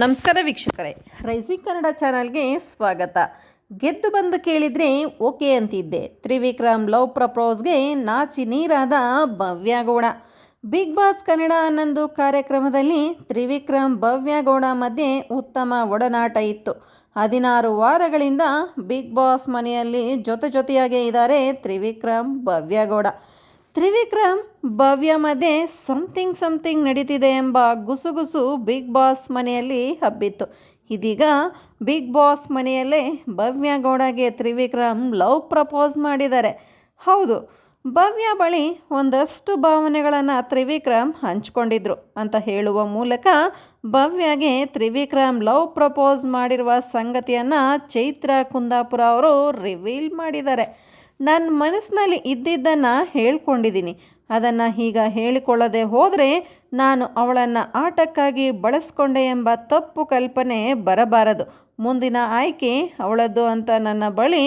ನಮಸ್ಕಾರ ವೀಕ್ಷಕರೇ. ರೈಸಿಂಗ್ ಕನ್ನಡ ಚಾನಲ್ಗೆ ಸ್ವಾಗತ. ಗೆದ್ದು ಬಂದು ಕೇಳಿದರೆ ಓಕೆ ಅಂತಿದ್ದೆ. ತ್ರಿವಿಕ್ರಮ್ ಲವ್ ಪ್ರಪೋಸ್ಗೆ ನಾಚಿ ನೀರಾದ ಭವ್ಯಗೌಡ. ಬಿಗ್ ಬಾಸ್ ಕನ್ನಡ ಅನ್ನೊಂದು ಕಾರ್ಯಕ್ರಮದಲ್ಲಿ ತ್ರಿವಿಕ್ರಮ್ ಭವ್ಯಗೌಡ ಮಧ್ಯೆ ಉತ್ತಮ ಒಡನಾಟ ಇತ್ತು. ಹದಿನಾರು ವಾರಗಳಿಂದ ಬಿಗ್ ಬಾಸ್ ಮನೆಯಲ್ಲಿ ಜೊತೆ ಜೊತೆಯಾಗೇ ಇದ್ದಾರೆ ತ್ರಿವಿಕ್ರಮ್ ಭವ್ಯಗೌಡ. ತ್ರಿವಿಕ್ರಮ್ ಭವ್ಯ ಮಧ್ಯೆ ಸಮಥಿಂಗ್ ಸಮಥಿಂಗ್ ನಡೀತಿದೆ ಎಂಬ ಗುಸುಗುಸು ಬಿಗ್ ಬಾಸ್ ಮನೆಯಲ್ಲಿ ಹಬ್ಬಿತ್ತು. ಇದೀಗ ಬಿಗ್ ಬಾಸ್ ಮನೆಯಲ್ಲೇ ಭವ್ಯ ಗೌಡಗೆ ತ್ರಿವಿಕ್ರಮ್ ಲವ್ ಪ್ರಪೋಸ್ ಮಾಡಿದ್ದಾರೆ. ಹೌದು, ಭವ್ಯ ಬಳಿ ಒಂದಷ್ಟು ಭಾವನೆಗಳನ್ನು ತ್ರಿವಿಕ್ರಮ್ ಹಂಚಿಕೊಂಡಿದ್ರು ಅಂತ ಹೇಳುವ ಮೂಲಕ ಭವ್ಯಗೆ ತ್ರಿವಿಕ್ರಮ್ ಲವ್ ಪ್ರಪೋಸ್ ಮಾಡಿರುವ ಸಂಗತಿಯನ್ನು ಚೈತ್ರ ಕುಂದಾಪುರ ಅವರು ರಿವೀಲ್ ಮಾಡಿದ್ದಾರೆ. ನನ್ನ ಮನಸ್ಸಿನಲ್ಲಿ ಇದ್ದಿದ್ದನ್ನು ಹೇಳ್ಕೊಂಡಿದ್ದೀನಿ. ಅದನ್ನು ಈಗ ಹೇಳಿಕೊಳ್ಳದೆ ಹೋದರೆ ನಾನು ಅವಳನ್ನು ಆಟಕ್ಕಾಗಿ ಬಳಸ್ಕೊಂಡೆ ಎಂಬ ತಪ್ಪು ಕಲ್ಪನೆ ಬರಬಾರದು. ಮುಂದಿನ ಆಯ್ಕೆ ಅವಳದ್ದು ಅಂತ ನನ್ನ ಬಳಿ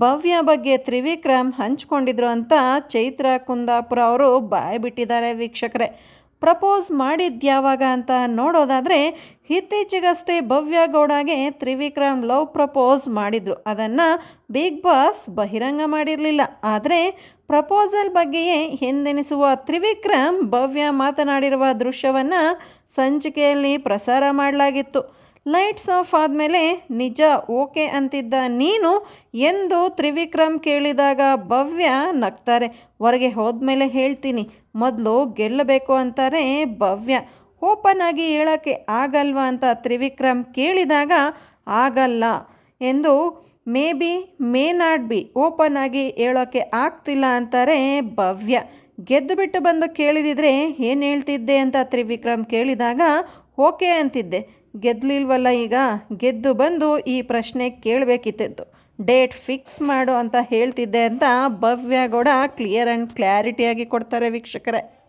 ಭವ್ಯ ಬಗ್ಗೆ ತ್ರಿವಿಕ್ರಮ್ ಹಂಚ್ಕೊಂಡಿದ್ರು ಅಂತ ಚೈತ್ರ ಕುಂದಾಪುರ ಅವರು ಬಾಯ್ಬಿಟ್ಟಿದ್ದಾರೆ ವೀಕ್ಷಕರೇ. ಪ್ರಪೋಸ್ ಮಾಡಿದ್ಯಾವಾಗ ಅಂತ ನೋಡೋದಾದರೆ ಇತ್ತೀಚೆಗಷ್ಟೇ ಭವ್ಯ ಗೌಡಗೆ ತ್ರಿವಿಕ್ರಮ್ ಲವ್ ಪ್ರಪೋಸ್ ಮಾಡಿದರು. ಅದನ್ನು ಬಿಗ್ ಬಾಸ್ ಬಹಿರಂಗ ಮಾಡಿರಲಿಲ್ಲ. ಆದರೆ ಪ್ರಪೋಸಲ್ ಬಗ್ಗೆಯೇ ಎಂದೆನಿಸುವ ತ್ರಿವಿಕ್ರಮ್ ಭವ್ಯ ಮಾತನಾಡಿರುವ ದೃಶ್ಯವನ್ನು ಸಂಚಿಕೆಯಲ್ಲಿ ಪ್ರಸಾರ ಮಾಡಲಾಗಿತ್ತು. ಲೈಟ್ಸ್ ಆಫ್ ಆದಮೇಲೆ, ನಿಜ ಓಕೆ ಅಂತಿದ್ದ ನೀನು ಎಂದು ತ್ರಿವಿಕ್ರಮ್ ಕೇಳಿದಾಗ ಭವ್ಯ ನಗ್ತಾರೆ. ಹೊರಗೆ ಹೋದ್ಮೇಲೆ ಹೇಳ್ತೀನಿ, ಮೊದಲು ಗೆಲ್ಲಬೇಕು ಅಂತಾರೆ ಭವ್ಯ. ಓಪನ್ ಆಗಿ ಹೇಳೋಕ್ಕೆ ಆಗಲ್ವಾ ಅಂತ ತ್ರಿವಿಕ್ರಮ್ ಕೇಳಿದಾಗ, ಆಗಲ್ಲ ಎಂದು maybe, may not be open ಆಗಿ ಹೇಳೋಕ್ಕೆ ಆಗ್ತಿಲ್ಲ ಅಂತಾರೆ ಭವ್ಯ. ಗೆದ್ದು ಬಿಟ್ಟು ಬಂದು ಕೇಳಿದಿದ್ರೆ ಏನು ಹೇಳ್ತಿದ್ದೆ ಅಂತ ತ್ರಿವಿಕ್ರಮ್ ಕೇಳಿದಾಗ, ಓಕೆ ಅಂತಿದ್ದೆ. ಗೆದ್ದಲಿಲ್ವಲ್ಲ ಈಗ? ಗೆದ್ದು ಬಂದು ಈ ಪ್ರಶ್ನೆ ಕೇಳಬೇಕಿತ್ತು ಡೇಟ್ ಫಿಕ್ಸ್ ಮಾಡು ಅಂತ ಹೇಳ್ತಿದ್ದೆ ಅಂತ ಭವ್ಯ ಗೌಡ ಕ್ಲಿಯರ್ ಆ್ಯಂಡ್ ಕ್ಲ್ಯಾರಿಟಿಯಾಗಿ ಕೊಡ್ತಾರೆ ವೀಕ್ಷಕರೇ.